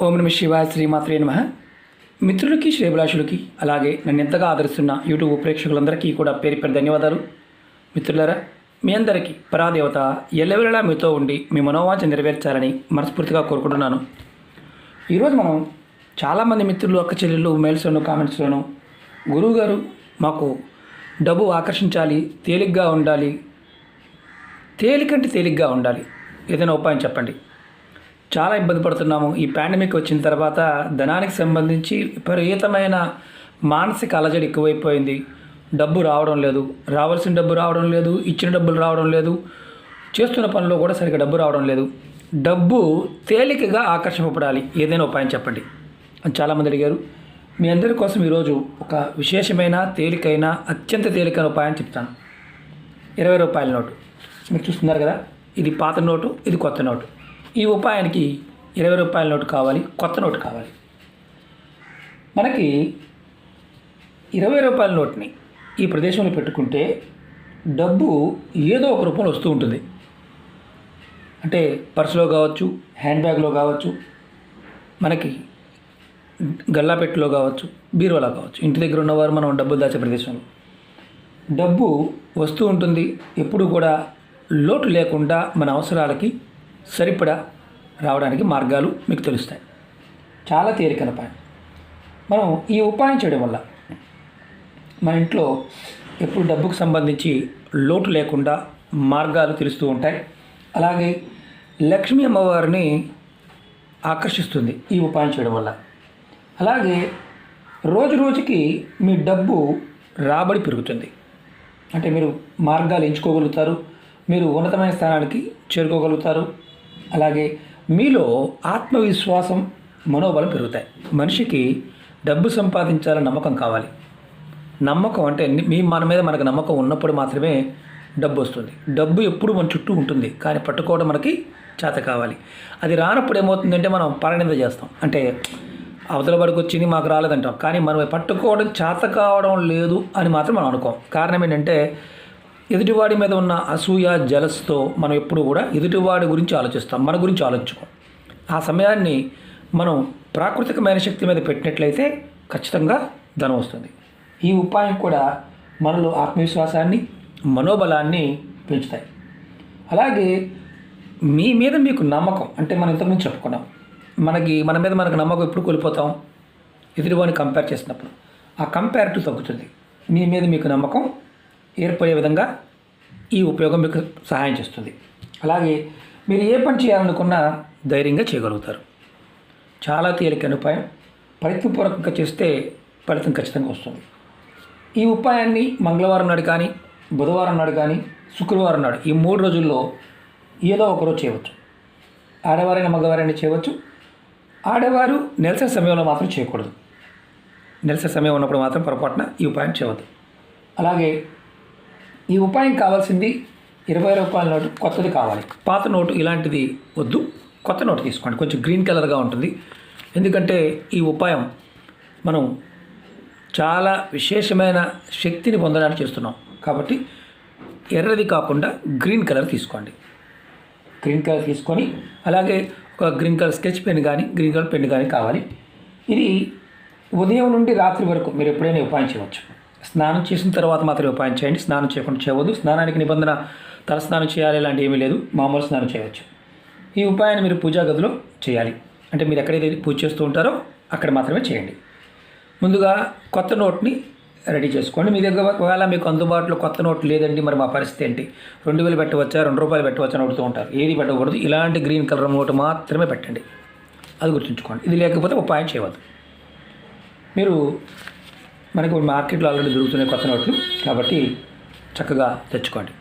ఓం నమ శివాయ శ్రీమాత్రే నమ. మిత్రులకి శ్రేభిలాషులకి అలాగే నన్ను ఎంతగా ఆదరిస్తున్న యూట్యూబ్ ప్రేక్షకులందరికీ కూడా పేరు పేరు ధన్యవాదాలు. మిత్రులరా మీ అందరికీ పరాదేవత ఎల్లవెల్లలా మీతో ఉండి మీ మనోవాంఛ నెరవేర్చాలని మనస్ఫూర్తిగా కోరుకుంటున్నాను. ఈరోజు మనం చాలామంది మిత్రులు అక్క చెల్లెళ్ళు మెయిల్స్లోను కామెంట్స్లోను గురువుగారు మాకు డబ్బు ఆకర్షించాలి తేలిగ్గా ఉండాలి తేలికంటే తేలిగ్గా ఉండాలి. ఏదైనా ఉపాయం చెప్పండి. చాలా ఇబ్బంది పడుతున్నాము. ఈ పాండమిక్ వచ్చిన తర్వాత ధనానికి సంబంధించి విపరీతమైన మానసిక అలజడి ఎక్కువైపోయింది. డబ్బు రావడం లేదు. రావాల్సిన డబ్బు రావడం లేదు. ఇచ్చిన డబ్బులు రావడం లేదు. చేస్తున్న పనిలో కూడా సరిగ్గా డబ్బు రావడం లేదు. డబ్బు తేలికగా ఆకర్షింపబడాలి. ఏదైనా ఉపాయం చెప్పండి. అని చాలామంది అడిగారు. మీ అందరి కోసం ఈరోజు ఒక విశేషమైన తేలికైన అత్యంత తేలికైన ఉపాయం చెప్తాను. ఇరవై రూపాయల నోటు. మీరు చూస్తున్నారు కదా? ఇది పాత నోటు ఇది కొత్త నోటు. ఈ ఉపాయానికి ఇరవై రూపాయల నోటు కావాలి కొత్త నోటు కావాలి. మనకి ఇరవై రూపాయల నోట్ని ఈ ప్రదేశంలో పెట్టుకుంటే డబ్బు ఏదో ఒక రూపంలో వస్తూ ఉంటుంది. అంటే పర్సులో కావచ్చు హ్యాండ్ బ్యాగ్లో కావచ్చు మనకి గల్లాపెట్టులో కావచ్చు బీరువాలో కావచ్చు ఇంటి దగ్గర ఉన్నవారు మనం డబ్బులు దాచే ప్రదేశంలో డబ్బు వస్తూ ఉంటుంది ఎప్పుడు కూడా లోటు లేకుండా మన అవసరాలకి సరిపడా రావడానికి మార్గాలు మీకు తెలుస్తాయి. చాలా తేలికైన ఉపాయం. మనం ఈ ఉపాయం చేయడం వల్ల మన ఇంట్లో ఎప్పుడు డబ్బుకు సంబంధించి లోటు లేకుండా మార్గాలు తెలుస్తూ ఉంటాయి. అలాగే లక్ష్మీ అమ్మవారిని ఆకర్షిస్తుంది ఈ ఉపాయం చేయడం వల్ల. అలాగే రోజు రోజుకి మీ డబ్బు రాబడి పెరుగుతుంది. అంటే మీరు మార్గాలు ఎంచుకోగలుగుతారు మీరు ఉన్నతమైన స్థానానికి చేరుకోగలుగుతారు అలాగే మీలో ఆత్మవిశ్వాసం మనోబలం పెరుగుతాయి. మనిషికి డబ్బు సంపాదించాలని నమ్మకం కావాలి. నమ్మకం అంటే మీ మన మీద మనకు నమ్మకం ఉన్నప్పుడు మాత్రమే డబ్బు వస్తుంది. డబ్బు ఎప్పుడు మన చుట్టూ ఉంటుంది కానీ పట్టుకోవడం మనకి చేత కావాలి. అది రానప్పుడు ఏమవుతుందంటే మనం పరనింద చేస్తాం. అంటే అవతల పడికి వచ్చింది మాకు రాలేదంటాం కానీ మనం పట్టుకోవడం చేత కావడం లేదు అని మాత్రం మనం అనుకోం. కారణం ఏంటంటే ఎదుటివాడి మీద ఉన్న అసూయ జలస్తో మనం ఎప్పుడు కూడా ఎదుటివాడి గురించి ఆలోచిస్తాం మన గురించి ఆలోచించుకోం. ఆ సమయాన్ని మనం ప్రాకృతికమైన శక్తి మీద పెట్టినట్లయితే ఖచ్చితంగా ధనం వస్తుంది. ఈ ఉపాయం కూడా మనలో ఆత్మవిశ్వాసాన్ని మనోబలాన్ని పెంచుతాయి. అలాగే మీ మీద మీకు నమ్మకం అంటే మనం ఇంతకుముందు చెప్పుకున్నాం మనకి మన మీద మనకు నమ్మకం ఎప్పుడు కోల్పోతాం? ఎదుటివాడిని కంపేర్ చేసినప్పుడు. ఆ కంపేరిటివ్ తగ్గుతుంది. మీ మీద మీకు నమ్మకం ఏర్పడే విధంగా ఈ ఉపయోగం మీకు సహాయం చేస్తుంది. అలాగే మీరు ఏ పని చేయాలనుకున్నా ధైర్యంగా చేయగలుగుతారు. చాలా తేలికైన ఉపాయం ప్రయత్నపూర్వకంగా చేస్తే ఫలితం ఖచ్చితంగా వస్తుంది. ఈ ఉపాయాన్ని మంగళవారం నాడు కానీ బుధవారం నాడు కానీ శుక్రవారం నాడు ఈ మూడు రోజుల్లో ఏదో ఒకరోజు చేయవచ్చు. ఆడవారైన మగవారైనా చేయవచ్చు. ఆడవారు నెలసరి సమయంలో మాత్రం చేయకూడదు. నెలసరి సమయం ఉన్నప్పుడు మాత్రం పొరపాటున ఈ ఉపాయం చేయవద్దు. అలాగే ఈ ఉపాయం కావాల్సింది ఇరవై రూపాయల నోటు కొత్తది కావాలి. పాత నోటు ఇలాంటిది వద్దు. కొత్త నోటు తీసుకోండి. కొంచెం గ్రీన్ కలర్గా ఉంటుంది. ఎందుకంటే ఈ ఉపాయం మనం చాలా విశేషమైన శక్తిని పొందడానికి చేస్తున్నాం. కాబట్టి ఎర్రది కాకుండా గ్రీన్ కలర్ తీసుకోండి. గ్రీన్ కలర్ తీసుకొని అలాగే ఒక గ్రీన్ కలర్ స్కెచ్ పెన్ కానీ గ్రీన్ కలర్ పెన్ కానీ కావాలి. ఇది ఉదయం నుండి రాత్రి వరకు మీరు ఎప్పుడైనా ఉపాయం చేయవచ్చు. స్నానం చేసిన తర్వాత మాత్రమే ఉపాయం చేయండి. స్నానం చేయకుండా చేయవద్దు. స్నానానికి నిబంధన తలస్నానం చేయాలి ఇలాంటి ఏమీ లేదు. మామూలు స్నానం చేయవచ్చు. ఈ ఉపాయాన్ని మీరు పూజా గదిలో చేయాలి. అంటే మీరు ఎక్కడైతే పూజ చేస్తూ ఉంటారో అక్కడ మాత్రమే చేయండి. ముందుగా కొత్త నోట్ని రెడీ చేసుకోండి. మీ దగ్గర ఒకవేళ మీకు అందుబాటులో కొత్త నోట్ లేదండి మరి మా పరిస్థితి ఏంటి? రెండు వేలు పెట్టవచ్చా? రెండు రూపాయలు పెట్టవచ్చా? అని అడుగుతూ ఉంటారు. ఏది పెట్టకూడదు. ఇలాంటి గ్రీన్ కలర్ నోటు మాత్రమే పెట్టండి. అది గుర్తుంచుకోండి. ఇది లేకపోతే ఉపాయం చేయవద్దు. మీరు మనకు మార్కెట్లో ఆల్రెడీ దొరుకుతున్నాయి కొత్త నోట్లు కాబట్టి చక్కగా తెచ్చుకోండి.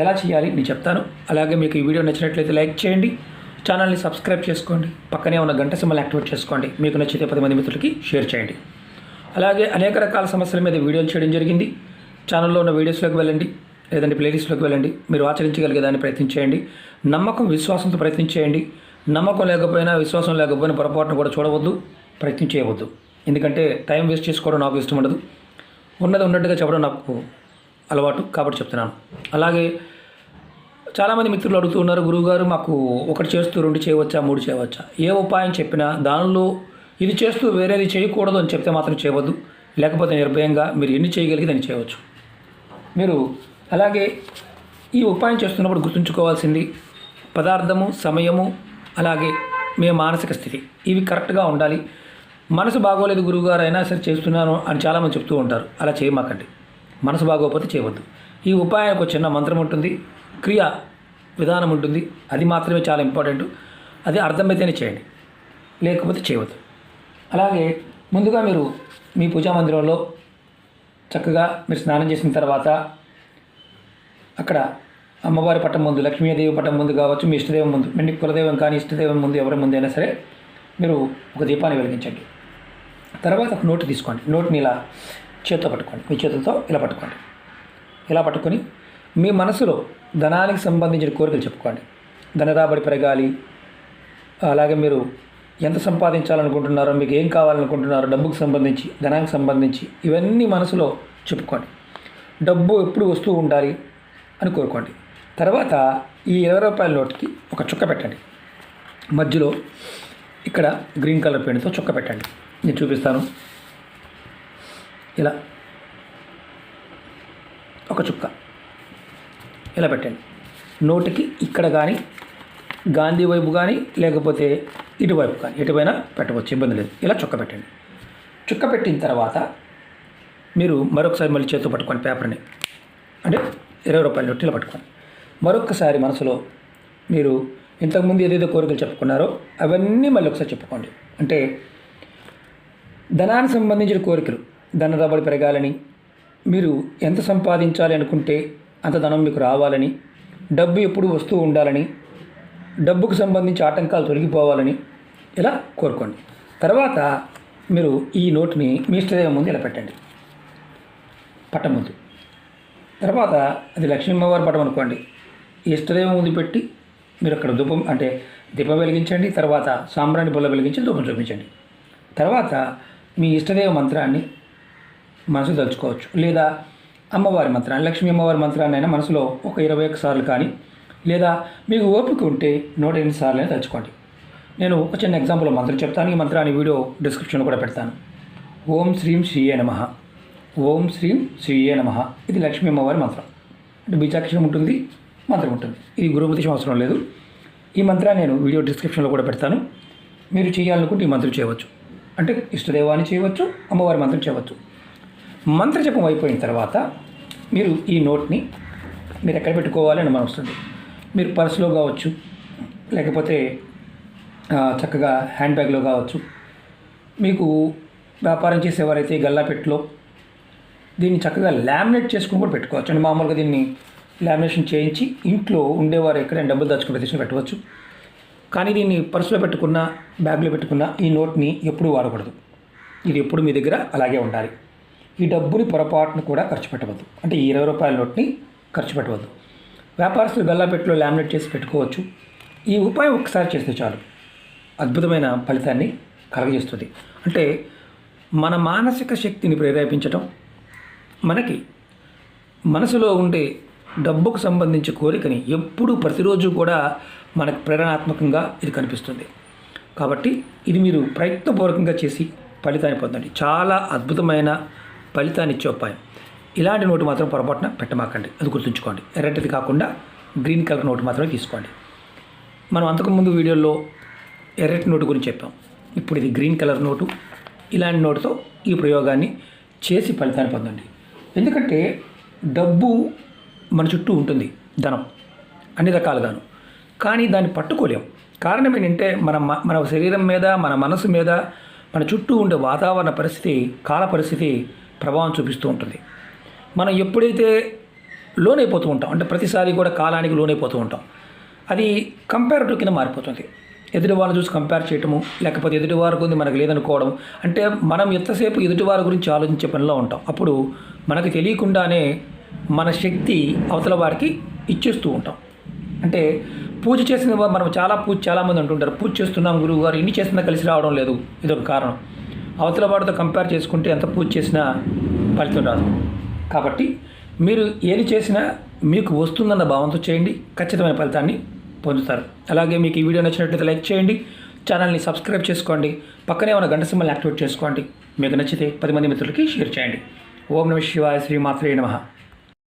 ఎలా చేయాలి నేను చెప్తాను. అలాగే మీకు ఈ వీడియో నచ్చినట్లయితే లైక్ చేయండి. ఛానల్ని సబ్స్క్రైబ్ చేసుకోండి. పక్కనే ఉన్న గంట సింబల్ యాక్టివేట్ చేసుకోండి. మీకు నచ్చితే పది మంది మిత్రులకి షేర్ చేయండి. అలాగే అనేక రకాల సమస్యల మీద వీడియోలు చేయడం జరిగింది. ఛానల్లో ఉన్న వీడియోస్లోకి వెళ్ళండి. లేదంటే ప్లేలిస్ట్లోకి వెళ్ళండి. మీరు ఆచరించగలిగే దాన్ని ప్రయత్నం చేయండి. నమ్మకం విశ్వాసంతో ప్రయత్నం చేయండి. నమ్మకం లేకపోయినా విశ్వాసం లేకపోయినా పొరపాటును కూడా చూడవద్దు ప్రయత్నం చేయవద్దు. ఎందుకంటే టైం వేస్ట్ చేసుకోవడం నాకు ఇష్టం ఉండదు. ఉన్నది ఉన్నట్టుగా చెప్పడం నాకు అలవాటు కాబట్టి చెప్తున్నాను. అలాగే చాలామంది మిత్రులు అడుగుతున్నారు గురువుగారు మాకు ఒకటి చేస్తూ రెండు చేయవచ్చా మూడు చేయవచ్చా? ఏ ఉపాయం చెప్పినా దానిలో ఇది చేస్తూ వేరేది చేయకూడదు అని చెప్తే మాత్రం చేయవద్దు. లేకపోతే నిర్భయంగా మీరు ఎన్ని చేయగలిగి దాన్ని చేయవచ్చు. మీరు అలాగే ఈ ఉపాయం చేస్తున్నప్పుడు గుర్తుంచుకోవాల్సింది పదార్థము సమయము అలాగే మీ మానసిక స్థితి. ఇవి కరెక్ట్గా ఉండాలి. మనసు బాగోలేదు గురువుగారు అయినా సరే చేస్తున్నాను అని చాలామంది చెప్తూ ఉంటారు. అలా చేయమాకండి. మనసు బాగోకపోతే చేయవద్దు. ఈ ఉపాయానికి ఒక చిన్న మంత్రం ఉంటుంది. క్రియ విధానం ఉంటుంది. అది మాత్రమే చాలా ఇంపార్టెంట్. అది అర్థమైతేనే చేయండి. లేకపోతే చేయవద్దు. అలాగే ముందుగా మీరు మీ పూజా మందిరంలో చక్కగా మీరు స్నానం చేసిన తర్వాత అక్కడ అమ్మవారి పట్టం ముందు లక్ష్మీదేవి పట్టం ముందు కావచ్చు మీ ఇష్టదేవం ముందు మీ కులదైవం కానీ ఇష్టదైవం ముందు ఎవరి ముందు అయినా సరే మీరు ఒక దీపాన్ని వెలిగించండి. తర్వాత ఒక నోటు తీసుకోండి. నోటుని ఇలా చేత్తో పట్టుకోండి. మీ చేతులతో ఇలా పట్టుకోండి. ఇలా పట్టుకొని మీ మనసులో ధనానికి సంబంధించిన కోరికలు చెప్పుకోండి. ధన రాబడి పెరగాలి. అలాగే మీరు ఎంత సంపాదించాలనుకుంటున్నారో మీకు ఏం కావాలనుకుంటున్నారో డబ్బుకు సంబంధించి ధనానికి సంబంధించి ఇవన్నీ మనసులో చెప్పుకోండి. డబ్బు ఎప్పుడు వస్తూ ఉండాలి అని కోరుకోండి. తర్వాత ఈ ఇరవై రూపాయల నోట్కి ఒక చుక్క పెట్టండి. మధ్యలో ఇక్కడ గ్రీన్ కలర్ పెయింట్తో చుక్క పెట్టండి. నేను చూపిస్తాను. ఇలా. ఒక చుక్క. ఇలా పెట్టండి. నోటికి ఇక్కడ కానీ గాంధీ వైపు కానీ లేకపోతే ఇటువైపు కానీ ఎటువైనా పెట్టవచ్చు ఇబ్బంది లేదు. ఇలా చుక్క పెట్టండి. చుక్క పెట్టిన తర్వాత మీరు మరొకసారి మళ్ళీ చేతితో పట్టుకోండి పేపర్ని అంటే ఇరవై రూపాయల నోట్లు ఇలా పట్టుకోండి మరొకసారి మనసులో మీరు ఇంతకుముందు ఏదైతే కోరికలు చెప్పుకున్నారో అవన్నీ మళ్ళీ ఒకసారి చెప్పుకోండి. అంటే ధనానికి సంబంధించిన కోరికలు ధన రాబడి పెరగాలని మీరు ఎంత సంపాదించాలి అనుకుంటే అంత ధనం మీకు రావాలని డబ్బు ఎప్పుడు వస్తూ ఉండాలని డబ్బుకు సంబంధించి ఆటంకాలు తొలగిపోవాలని ఇలా కోరుకోండి. తర్వాత మీరు ఈ నోటుని మీ ఇష్టదేవం ముందు ఇలా పెట్టండి. పట్టం ముందు. తర్వాత అది లక్ష్మీమ్మవారి పటం అనుకోండి. ఇష్టదేవం ముందు పెట్టి మీరు అక్కడ ధూపం అంటే దీపం వెలిగించండి తర్వాత సాంబ్రాణి బుల్ల వెలిగించి ధూపం చూపించండి. తర్వాత మీ ఇష్టదేవ మంత్రాన్ని మనసు తలుచుకోవచ్చు. లేదా అమ్మవారి మంత్రాన్ని లక్ష్మీ అమ్మవారి మంత్రాన్ని అయినా మనసులో ఒక ఇరవై ఒక్క సార్లు కానీ లేదా మీకు ఓపిక ఉంటే నూట ఎనిమిది సార్లు అయినా తలుచుకోండి. నేను ఒక చిన్న ఎగ్జాంపుల్ మంత్రం చెప్తాను. ఈ మంత్రాన్ని వీడియో డిస్క్రిప్షన్లో కూడా పెడతాను. ఓం శ్రీం శ్రీయే నమ. ఓం శ్రీం శ్రీయే నమ. ఇది లక్ష్మీ అమ్మవారి మంత్రం. అంటే బీజాక్షరం ఉంటుంది మంత్రం ఉంటుంది. ఇది గురుపతిషం అవసరం లేదు. ఈ మంత్రాన్ని నేను వీడియో డిస్క్రిప్షన్లో కూడా పెడతాను. మీరు చేయాలనుకుంటే ఈ మంత్రం చేయవచ్చు. అంటే ఇష్టదేవాన్ని చేయవచ్చు అమ్మవారి మంత్రం చేయవచ్చు. మంత్రజపం అయిపోయిన తర్వాత మీరు ఈ నోట్ని మీరు ఎక్కడ పెట్టుకోవాలి అని మనం వస్తుంది. మీరు పర్సులో కావచ్చు లేకపోతే చక్కగా హ్యాండ్ బ్యాగ్లో కావచ్చు. మీకు వ్యాపారం చేసేవారైతే గల్లాపెట్టులో దీన్ని చక్కగా లామినేట్ చేసుకుని కూడా పెట్టుకోవచ్చు. అండి మామూలుగా దీన్ని లామినేషన్ చేయించి ఇంట్లో ఉండేవారు ఎక్కడైనా డబ్బులు దాచుకుని తీసుకుని పెట్టవచ్చు. కానీ దీన్ని పర్సులో పెట్టుకున్న బ్యాగ్లో పెట్టుకున్న ఈ నోట్ని ఎప్పుడూ వాడకూడదు. ఇది ఎప్పుడు మీ దగ్గర అలాగే ఉండాలి. ఈ డబ్బుని పొరపాటును కూడా ఖర్చు పెట్టవద్దు. అంటే ఈ ఇరవై రూపాయల నోట్ని ఖర్చు పెట్టవద్దు. వ్యాపారస్తులు గల్లాపెట్టులో లామినేట్ చేసి పెట్టుకోవచ్చు. ఈ ఉపాయం ఒకసారి చేస్తే చాలు. అద్భుతమైన ఫలితాన్ని కలగజేస్తుంది. అంటే మన మానసిక శక్తిని ప్రేరేపించటం మనకి మనసులో ఉండే డబ్బుకు సంబంధించి కోరికని ఎప్పుడూ ప్రతిరోజు కూడా మనకు ప్రేరణాత్మకంగా ఇది కనిపిస్తుంది. కాబట్టి ఇది మీరు ప్రయత్నపూర్వకంగా చేసి ఫలితాన్ని పొందండి. చాలా అద్భుతమైన ఫలితాన్ని ఇచ్చే ఉపాయం. ఇలాంటి నోటు మాత్రం పొరపాటున పెట్టమాకండి. అది గుర్తుంచుకోండి. ఎర్రటిది కాకుండా గ్రీన్ కలర్ నోటు మాత్రమే తీసుకోండి. మనం అంతకుముందు వీడియోలో ఎర్రటి నోటు గురించి చెప్పాం. ఇప్పుడు ఇది గ్రీన్ కలర్ నోటు. ఇలాంటి నోటుతో ఈ ప్రయోగాన్ని చేసి ఫలితాన్ని పొందండి. ఎందుకంటే డబ్బు మన చుట్టూ ఉంటుంది ధనం అన్ని రకాలుగాను. కానీ దాన్ని పట్టుకోలేం. కారణం ఏంటంటే మన మన శరీరం మీద మన మనసు మీద మన చుట్టూ ఉండే వాతావరణ పరిస్థితి కాల పరిస్థితి ప్రభావం చూపిస్తూ ఉంటుంది. మనం ఎప్పుడైతే లోనైపోతూ ఉంటాం అంటే ప్రతిసారి కూడా కాలానికి లోనైపోతూ ఉంటాం అది కంపారిటివ్ కింద మారిపోతుంది. ఎదుటివారిని చూసి కంపేర్ చేయటము లేకపోతే ఎదుటివారి గురించి మనకు లేదనుకోవడం అంటే మనం ఎంతసేపు ఎదుటివారి గురించి ఆలోచించే పనిలో ఉంటాం. అప్పుడు మనకు తెలియకుండానే మన శక్తి అవతల వారికి ఇచ్చేస్తూ ఉంటాం. అంటే పూజ చేసిన మనం చాలా పూజ చాలామంది అంటుంటారు పూజ చేస్తున్నాం గురువు గారు ఇన్ని చేస్తున్నా కలిసి రావడం లేదు. ఇదొక కారణం. అవతల వాడితో కంపేర్ చేసుకుంటే ఎంత పూజ చేసినా ఫలితం రాదు. కాబట్టి మీరు ఏది చేసినా మీకు వస్తుందన్న భావంతో చేయండి ఖచ్చితమైన ఫలితాన్ని పొందుతారు. అలాగే మీకు ఈ వీడియో నచ్చినట్లయితే లైక్ చేయండి ఛానల్ని సబ్స్క్రైబ్ చేసుకోండి పక్కనే ఉన్న గంట సింబల్ని యాక్టివేట్ చేసుకోండి. మీకు నచ్చితే పది మంది మిత్రులకి షేర్ చేయండి. ఓం నమ శివాయ శ్రీ మాత్రే నమః.